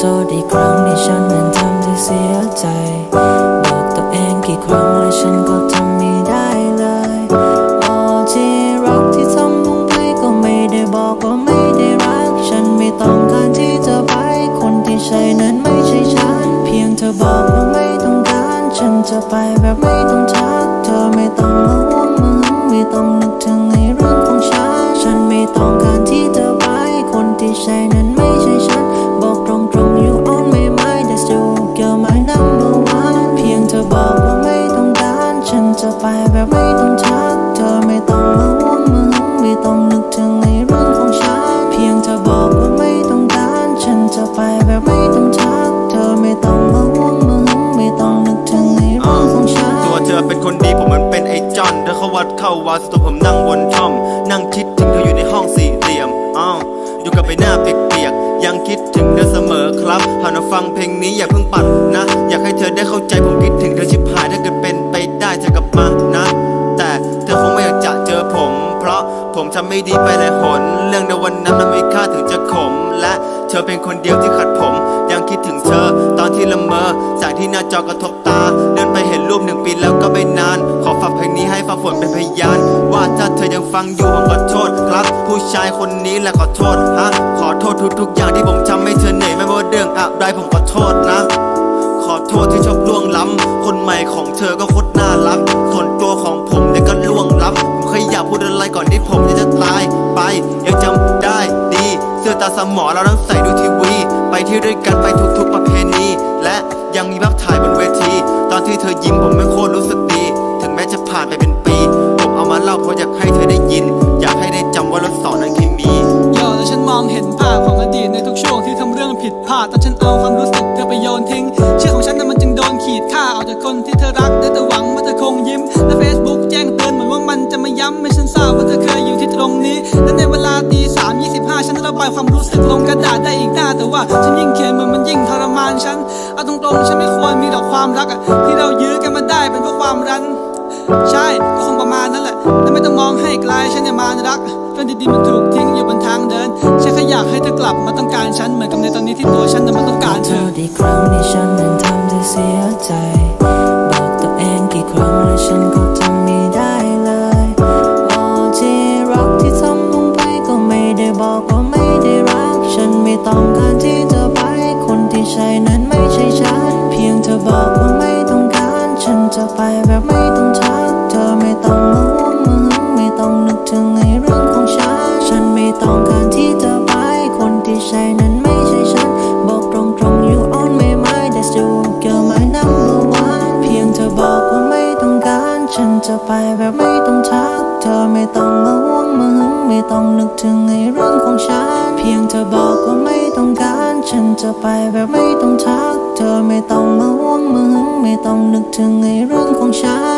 โทษอีกครั้งที่ฉันนั้นทำเธอเสียใจ บอกตัวเองกี่ครั้งและฉันก็ทำไม่ได้เลยอ้ที่รักที่ทำลงไปก็ไม่ได้บอกว่าไม่ได้รัก ฉันไม่ต้องการที่จะไป คนที่ใช่นั้นไม่ใช่ฉัน เพียงเธอบอกว่าไม่ต้องการ ฉันจะไปแบบไม่ต้องทัก เธอไม่ต้องมาห่วงมาหึงไม่ต้อง ต้องทักเธอไม่ต้องมาห่วงมาหึงไม่ต้องนึกถึงในเรื่องของฉันตัวเธอเป็นคนดีผมเหมือนเป็นไอ้จอนเธอเข้าวัดเข้าวาสตัวผมนั่งบนช่อม นั่งคิดถึงเธออยู่ในห้องสี่เหลี่ยมอ้าวอยู่กับใบหน้าเปียกๆยังคิดถึงเธอเสมอครับหากมาฟังเพลงนี้อย่าเพิ่งปัดนะ อยากให้เธอได้เข้าใจผมคิดถึงเธอชิบหายถ้าเกิดเป็นไปได้เธอกลับมานะ แต่เธอคงไม่อยากจะเจอผม เพราะผมทำไม่ดีไปหลายหนเรื่องในวันนั้นมันไม่ค่าถึงจะขมและเธอเป็นคนเดียวที่ขัดผม คิดถึงเธอ ตอนที่ละเมอจากที่หน้าจอกระทบตา เดินไปเห็นรูปหนึ่งปีแล้วก็ไม่นาน ขอฝากเพลงนี้ให้ฟังฝนเป็นพยาน ว่าถ้าเธอยังฟังอยู่ผมขอโทษครับ ผู้ชายคนนี้แหละขอโทษฮะขอโทษทุกๆอย่างที่ผมทำให้เธอเหนื่อยไม่ว่าเรื่องอะไรผมขอโทษนะ ขอโทษที่ชอบล่วงล้ำคนใหม่ของเธอก็โคตรน่ารักส่วนตัวของผมเนี่ยก็ล่วงล้ำผมเคยอยากพูดอะไรก่อนที่ผมจะตายไปยังจำได้ดี เสื้อตาสมอเราทั้งใส่ดูทีวี ไปที่ด้วยกันไปทุกๆประเพณี และยังมีภาพถ่ายบนเวที ตอนที่เธอยิ้มผมไม่โคตรรู้สึกดี ถึงแม้จะผ่านไปเป็นปี ผมเอามาเล่าเพราะอยากให้เธอได้ยิน อยากให้ได้จำว่ารถสอนนั้นเคมีย่อแล้วฉันมองเห็นภาพของอดีตในทุกช่วงที่ทำเรื่องผิดพลาดแตอนฉันเอาความรู้สึกเธอไปโยนทิ้ง ชื่อของฉันนั้นมันจึงโดนขีดค่าเอาจากคนที่เธอรักได้แต่หวังว่าเธอคงยิ้มและ ความรักที่เรายื้อกันมาได้เป็นเพราะความรันใช่ก็คงประมาณนั้นแหละและไม่ต้องมองให้ไกลฉันเนี่ยมานรักเรื่องดีๆมันถูกทิ้งอยู่บนทางเดินฉันแค่อยากให้เธอกลับมาต้องการฉันเหมือนกับในตอนนี้ที่ตัวฉันนั้นมันต้องการเธอษอีกครั้งที่ฉันนั้นทำเธอเสียใจบอกตัวเองกี่ครั้งและฉันก็ทำไม่ได้เลยโอ้ที่รักที่ทำลงไปก็ไม่ได้บอกว่าไม่ได้รัก ฉันไม่ต้องการที่จะไปคนที่ใช่นั้นไม่ บอกว่าไม่ต้องการ ฉันจะไปแบบไม่ต้องทัก เธอไม่ต้องมาห่วงมาหึงไม่ต้องนึกถึงในเรื่องของฉัน ฉันไม่ต้องการที่จะไป คนที่ใช่นั้นไม่ใช่ฉัน บอกตรงๆ you on my mind that's you girl my number one เพียงเธอบอกว่าไม่ต้องการ ฉันจะไปแบบไม่ต้องทัก เธอไม่ต้องมาห่วงมาหึงไม่ต้องนึกถึงในเรื่องของฉัน เพียงเธอบอกว่าไม่ต้องการ ฉันจะไปแบบไม่ต้องทัก เธอไม่ต้องมาห่วงมึงไม่ต้องนึกถึงในเรื่องของฉัน